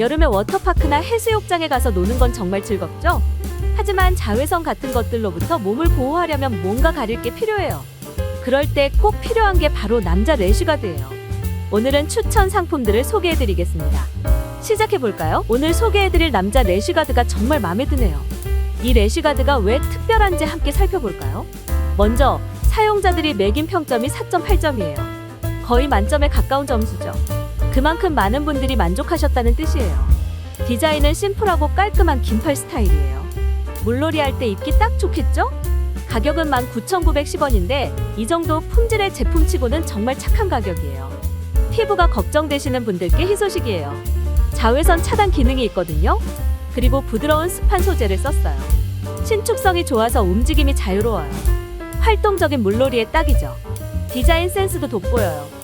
여름에 워터파크나 해수욕장에 가서 노는 건 정말 즐겁죠? 하지만 자외선 같은 것들로부터 몸을 보호하려면 뭔가 가릴 게 필요해요. 그럴 때 꼭 필요한 게 바로 남자 래쉬가드예요. 오늘은 추천 상품들을 소개해드리겠습니다. 시작해볼까요? 오늘 소개해드릴 남자 래쉬가드가 정말 마음에 드네요. 이 래쉬가드가 왜 특별한지 함께 살펴볼까요? 먼저 사용자들이 매긴 평점이 4.8점이에요. 거의 만점에 가까운 점수죠. 그만큼 많은 분들이 만족하셨다는 뜻이에요. 디자인은 심플하고 깔끔한 긴팔 스타일이에요. 물놀이 할 때 입기 딱 좋겠죠? 가격은 19,910원인데 이 정도 품질의 제품치고는 정말 착한 가격이에요. 피부가 걱정되시는 분들께 희소식이에요. 자외선 차단 기능이 있거든요. 그리고 부드러운 스판 소재를 썼어요. 신축성이 좋아서 움직임이 자유로워요. 활동적인 물놀이에 딱이죠. 디자인 센스도 돋보여요.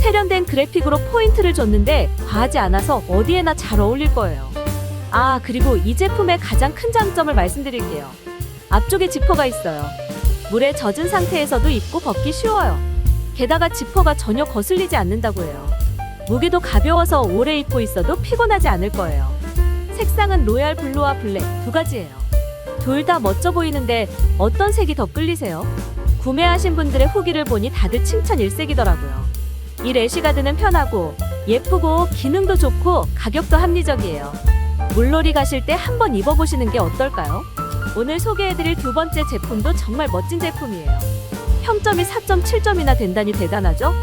세련된 그래픽으로 포인트를 줬는데 과하지 않아서 어디에나 잘 어울릴 거예요. 아, 그리고 이 제품의 가장 큰 장점을 말씀드릴게요. 앞쪽에 지퍼가 있어요. 물에 젖은 상태에서도 입고 벗기 쉬워요. 게다가 지퍼가 전혀 거슬리지 않는다고 해요. 무게도 가벼워서 오래 입고 있어도 피곤하지 않을 거예요. 색상은 로얄 블루와 블랙 두 가지예요. 둘 다 멋져 보이는데 어떤 색이 더 끌리세요? 구매하신 분들의 후기를 보니 다들 칭찬 일색이더라고요. 이 래쉬가드는 편하고 예쁘고 기능도 좋고 가격도 합리적이에요. 물놀이 가실 때 한번 입어보시는 게 어떨까요? 오늘 소개해드릴 두 번째 제품도 정말 멋진 제품이에요. 평점이 4.7점이나 된다니 대단하죠?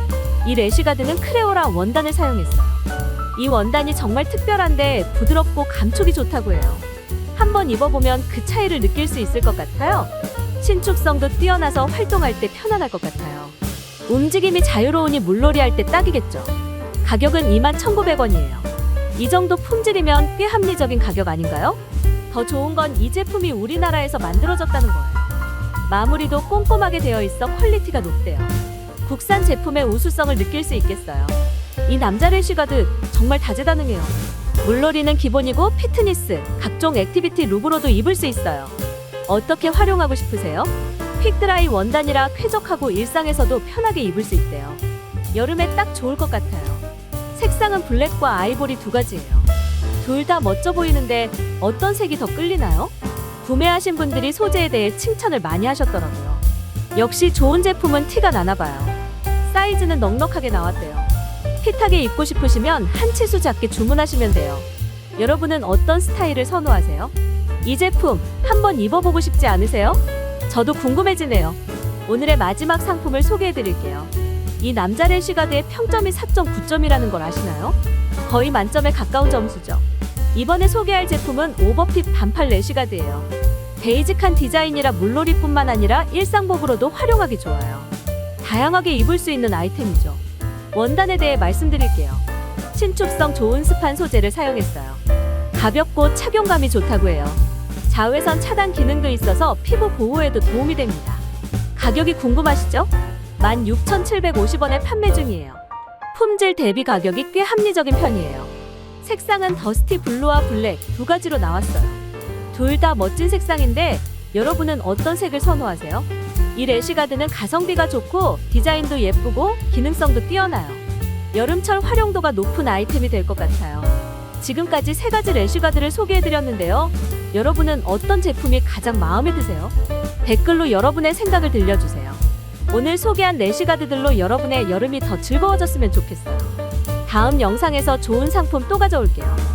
이 래쉬가드는 크레오라 원단을 사용했어요. 이 원단이 정말 특별한데 부드럽고 감촉이 좋다고 해요. 한번 입어보면 그 차이를 느낄 수 있을 것 같아요. 신축성도 뛰어나서 활동할 때 편안할 것 같아요. 움직임이 자유로우니 물놀이 할 때 딱이겠죠. 가격은 21,900원이에요. 이 정도 품질이면 꽤 합리적인 가격 아닌가요? 더 좋은 건 이 제품이 우리나라에서 만들어졌다는 거예요. 마무리도 꼼꼼하게 되어 있어 퀄리티가 높대요. 국산 제품의 우수성을 느낄 수 있겠어요. 이 남자 래쉬가드 정말 다재다능해요. 물놀이는 기본이고 피트니스, 각종 액티비티 룩으로도 입을 수 있어요. 어떻게 활용하고 싶으세요? 퀵드라이 원단이라 쾌적하고 일상에서도 편하게 입을 수 있대요. 여름에 딱 좋을 것 같아요. 색상은 블랙과 아이보리 두 가지예요. 둘 다 멋져 보이는데 어떤 색이 더 끌리나요? 구매하신 분들이 소재에 대해 칭찬을 많이 하셨더라고요. 역시 좋은 제품은 티가 나나 봐요. 사이즈는 넉넉하게 나왔대요. 핏하게 입고 싶으시면 한 치수 작게 주문하시면 돼요. 여러분은 어떤 스타일을 선호하세요? 이 제품 한번 입어보고 싶지 않으세요? 저도 궁금해지네요. 오늘의 마지막 상품을 소개해 드릴게요. 이 남자 래쉬가드의 평점이 4.9점이라는 걸 아시나요? 거의 만점에 가까운 점수죠. 이번에 소개할 제품은 오버핏 반팔 래쉬가드예요. 베이직한 디자인이라 물놀이뿐만 아니라 일상복으로도 활용하기 좋아요. 다양하게 입을 수 있는 아이템이죠. 원단에 대해 말씀드릴게요. 신축성 좋은 스판 소재를 사용했어요. 가볍고 착용감이 좋다고 해요. 자외선 차단 기능도 있어서 피부 보호에도 도움이 됩니다. 가격이 궁금하시죠? 16,750원에 판매 중이에요. 품질 대비 가격이 꽤 합리적인 편이에요. 색상은 더스티 블루와 블랙 두 가지로 나왔어요. 둘 다 멋진 색상인데 여러분은 어떤 색을 선호하세요? 이 래쉬가드는 가성비가 좋고 디자인도 예쁘고 기능성도 뛰어나요. 여름철 활용도가 높은 아이템이 될 것 같아요. 지금까지 세 가지 래쉬가드를 소개해드렸는데요. 여러분은 어떤 제품이 가장 마음에 드세요? 댓글로 여러분의 생각을 들려주세요. 오늘 소개한 래쉬가드들로 여러분의 여름이 더 즐거워졌으면 좋겠어요. 다음 영상에서 좋은 상품 또 가져올게요.